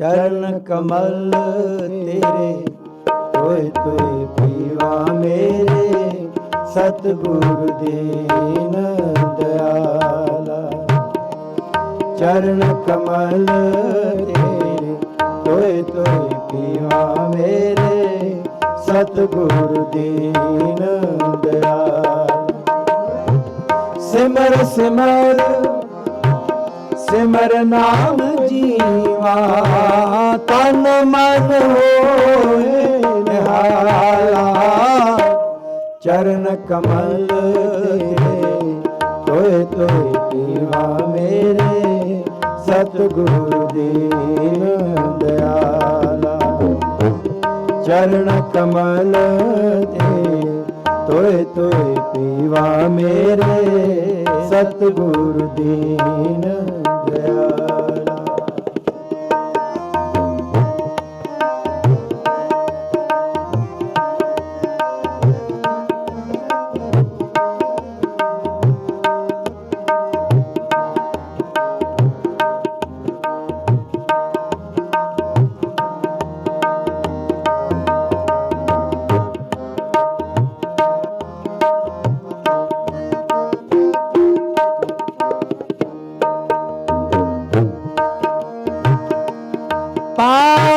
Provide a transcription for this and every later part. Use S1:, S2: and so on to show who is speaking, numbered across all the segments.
S1: ਚਰਨ ਕਮਲ ਤੇਰੇ, ਤੋਏ ਤੋਏ ਪੀਵਾ ਮੇਰੇ, ਸਤਿਗੁਰ ਦੀਨ ਦਿਆਲਾ ਚਰਨ ਕਮਲ ਤੇਰੇ, ਤੋਏ ਤੋਏ ਪੀਵਾ ਮੇਰੇ, ਸਤਿਗੁਰ ਦੀਨ ਦਿਆਲਾ ਸਿਮਰ ਸਿਮਰ ਸਿਮਰ ਨਾਮ ਜੀਵਾ, ਤਨ ਮਨ ਹੋਏ ਨਿਹਾਲਾ। ਚਰਨ ਕਮਲ ਤੇਰੇ ਤੋਏ ਤੋਏ ਪੀਵਾ ਮੇਰੇ, ਸਤਿਗੁਰੂ ਦੀਨ ਦਿਆਲਾ। ਚਰਨ ਕਮਲ ਤੇ ਤੋਏ ਤੋਏ ਪੀਵਾ ਮੇਰੇ, ਸਤਿਗੁਰ ਦੀਨ ਦਿਆਲਾ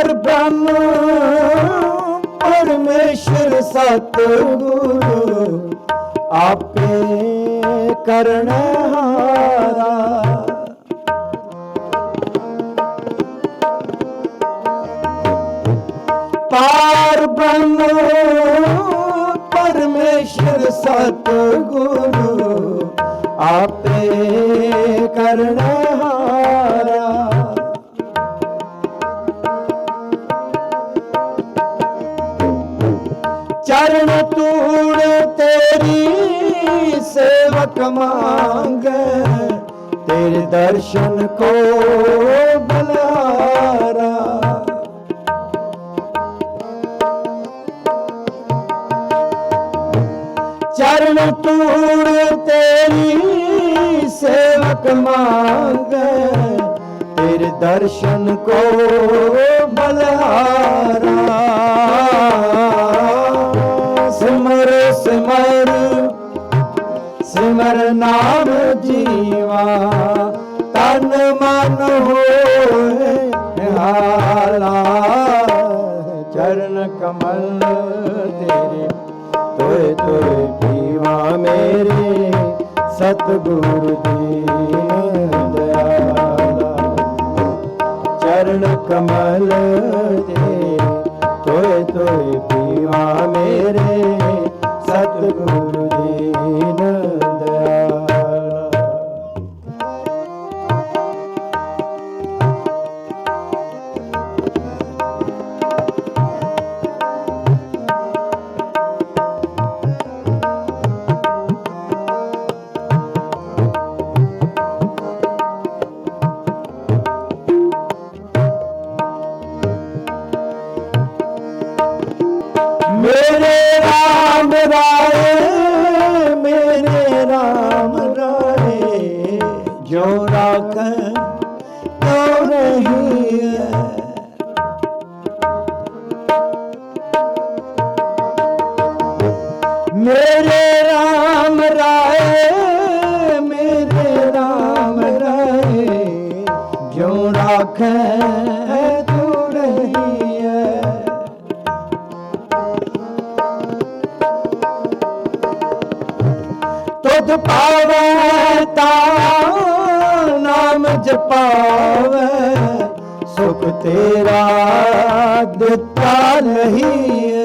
S1: ਪਾਰ ਬ੍ਰਹਮ ਪਰਮੇਸ਼ਰ ਸਤਿਗੁਰੂ ਆਪੇ ਕਰਨ ਹਾਰਾ। ਪਾਰ ਬ੍ਰਹਮ ਪਰਮੇਸ਼ਰ ਸਤਿਗੁਰੂ ਆਪੇ ਕਰਨ ਚਰਨ ਤੇਰੀ ਸੇਵਕ ਮੰਗੇ, ਤੇਰੇ ਦਰਸ਼ਨ ਕੋ ਬੁਲਾਰਾ। ਚਰਨ ਤੂੜ ਤੇਰੀ ਸੇਵਕ ਮੰਗੇ, ਤੇਰੇ ਦਰਸ਼ਨ ਕੋ ਸਤਿਗੁਰ ਜੀ ਦਿਆਲਾ ਚਰਨ ਕਮਲ ਤੇ ਤੋਏ ਤੋਏ ਪੀਵਾ ਮੇਰੇ ਸਤਿਗੁਰ ਮੇਰੇ RAM ਰਾਏ, ਮੇਰੇ RAM ਰਾਏ ਜੋ ਰਾਖੈ ਤੂੰ ਰਹੀ ਹੈ ਤੁਧ ਪਾਵੇ ਤਾ, ਨਾਮ ਜਪਾਵੇ, ਸੁਖ ਤੇਰਾ ਦਿੱਤਾ ਨਹੀਂ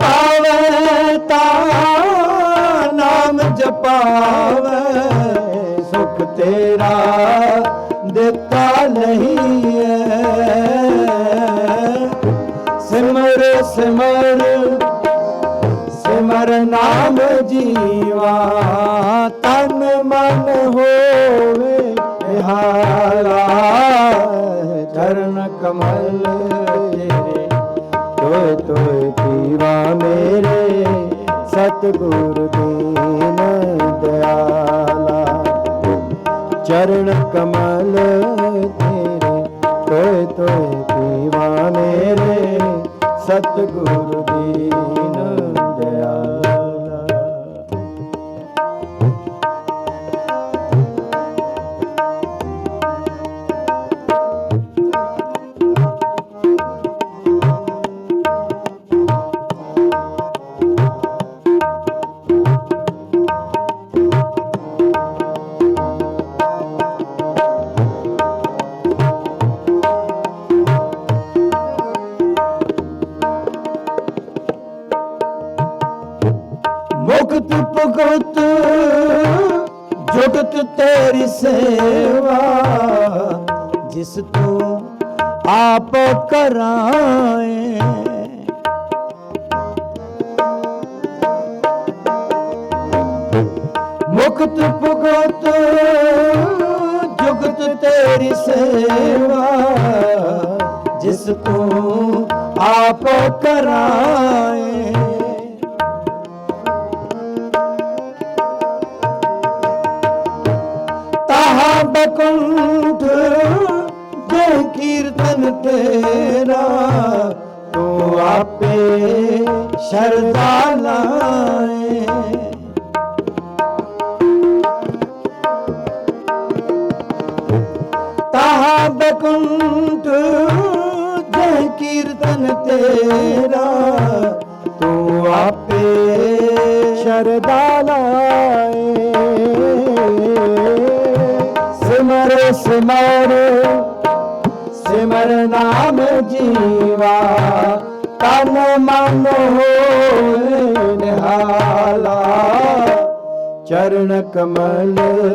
S1: ਪਾਵੇ, ਤਾ ਨਾਮ ਜਪਾਵੇ। ਸੁਖ ਤੇਰਾ ਦਿੱਤਾ ਨਹੀਂ ਹੈ ਸਿਮਰ ਸਿਮਰ ਸਿਮਰ ਨਾਮ ਜੀਵਾ। ਤਨ ਮਨ ਹੋਵੇ ਚਰਨ ਕਮਲ ਤੇਰੇ ਤੋਏ ਤੋਏ ਪੀਵਾ ਮੇਰੇ ਸਤਿਗੁਰੂ ਤੇਰੀ ਸੇਵਾ, ਜਿਸ ਤੂੰ ਆਪ ਕਰਾਏ ਮੁਕਤ ਭਗਤ, ਜੁਗਤ ਤੇਰੀ ਸੇਵਾ, ਜਿਸ ਤੂੰ ਆਪ ਕਰਾਏ ਆਪੇ ਸ਼ਰਦਾ ਲਾਏ। ਤਾਹਾ ਬਕੁੰਠ, ਜੇ ਕੀਰਤਨ ਤੇਰਾ, ਤੂੰ ਆਪੇ ਸ਼ਰਦਾ ਲਾਏ। ਸਿਮਰ ਸਿਮਰ ਸਿਮਰ ਨਾਮ ਜੀਵਾ ਤਨ ਮਨ ਹੋਏ ਨਿਹਾਲਾ, ਚਰਨ ਕਮਲ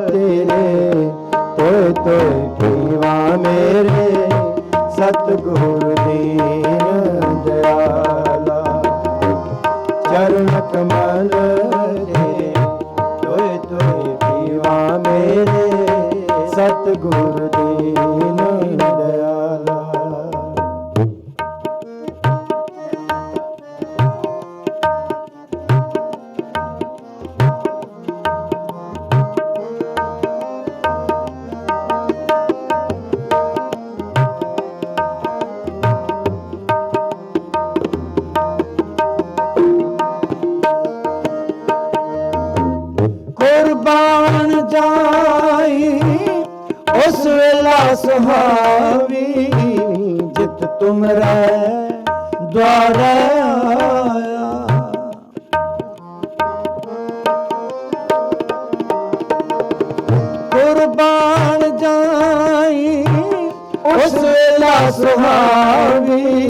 S1: ਤੇਰੇ, ਤੋਏ ਤੋਏ ਪੀਵਾ ਮੇਰੇ, ਸਤਿਗੁਰ ਦੀਨ ਦਇਆਲਾ। ਚਰਨ ਕਮਲ ਤੇਰੇ, ਤੋਏ ਤੋਏ ਪੀਵਾ ਮੇਰੇ, ਸਤਿਗੁਰ ਕੁਰਬਾਨ ਜਾਈ, ਉਸ ਵੇਲਾ ਸੁਹਾਵੀ ਜਿਤ ਤੁਮਰੇ ਦਵਾਰ ਆਇਆ। ਕੁਰਬਾਨ ਜਾਈ, ਉਸ ਵੇਲਾ ਸੁਹਾਵੀ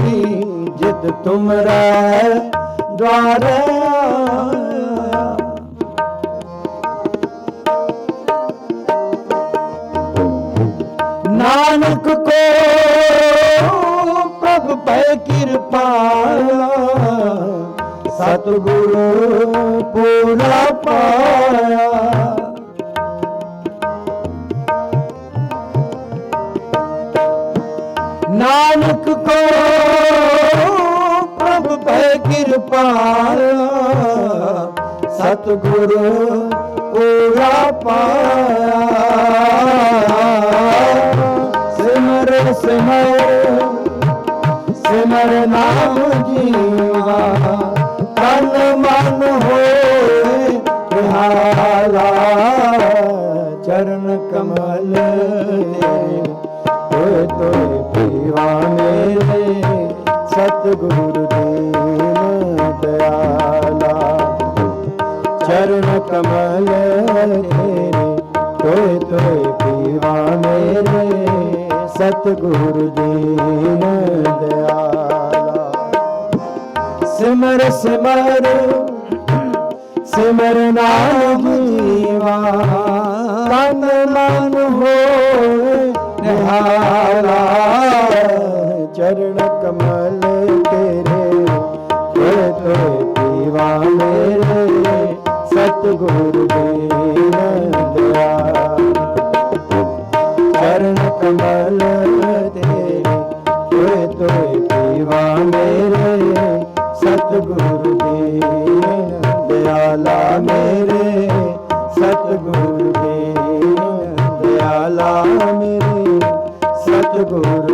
S1: ਜਿਤ ਤੁਮਰੇ ਦਵਾਰ ਆਇਆ। ਨਾਨਕ ਕੋ ਪ੍ਰਭ ਪੈ ਕਿਰਪਾਇਆ ਸਤਿਗੁਰੂ ਪੂਰਾ ਪਾਇਆ। ਨਾਨਕ ਕੋ ਪ੍ਰਭ ਪੈ ਕਿਰਪਾਇਆ ਸਤਿਗੁਰੂ ਪੂਰਾ ਪਾਇਆ। ਸਿਮਰ ਸਿਮਰ ਸਿਮਰ ਨਾਮ ਜੀਵਾ ਤਨ ਮਨ ਹੋਏ ਨਿਹਾਲਾ ਚਰਨ ਕਮਲ ਤੋਏ ਤੋਏ ਪੀਵਾ ਮੇਰੇ ਸਤਿਗੁਰੂ ਦੀਨ ਦਇਆਲਾ ਚਰਨ ਕਮਲ ਤੇਰੇ ਤੋਏ ਤੋਏ ਸਤਿਗੁਰ ਦੀਨ ਦਇਆਲਾ ਸਿਮਰ ਸਿਮਰ ਸਿਮਰ ਨਾਮ ਜੀਵਾ। ਤਨ ਮਨ ਹੋਏ ਨਿਹਾਲਾ ਚਰਨ ਕਮਲ ਤੇਰੇ ਤੋਏ ਤੋਏ ਪੀਵਾ ਮੇਰੇ। ਸਤਿਗੁਰ Guru.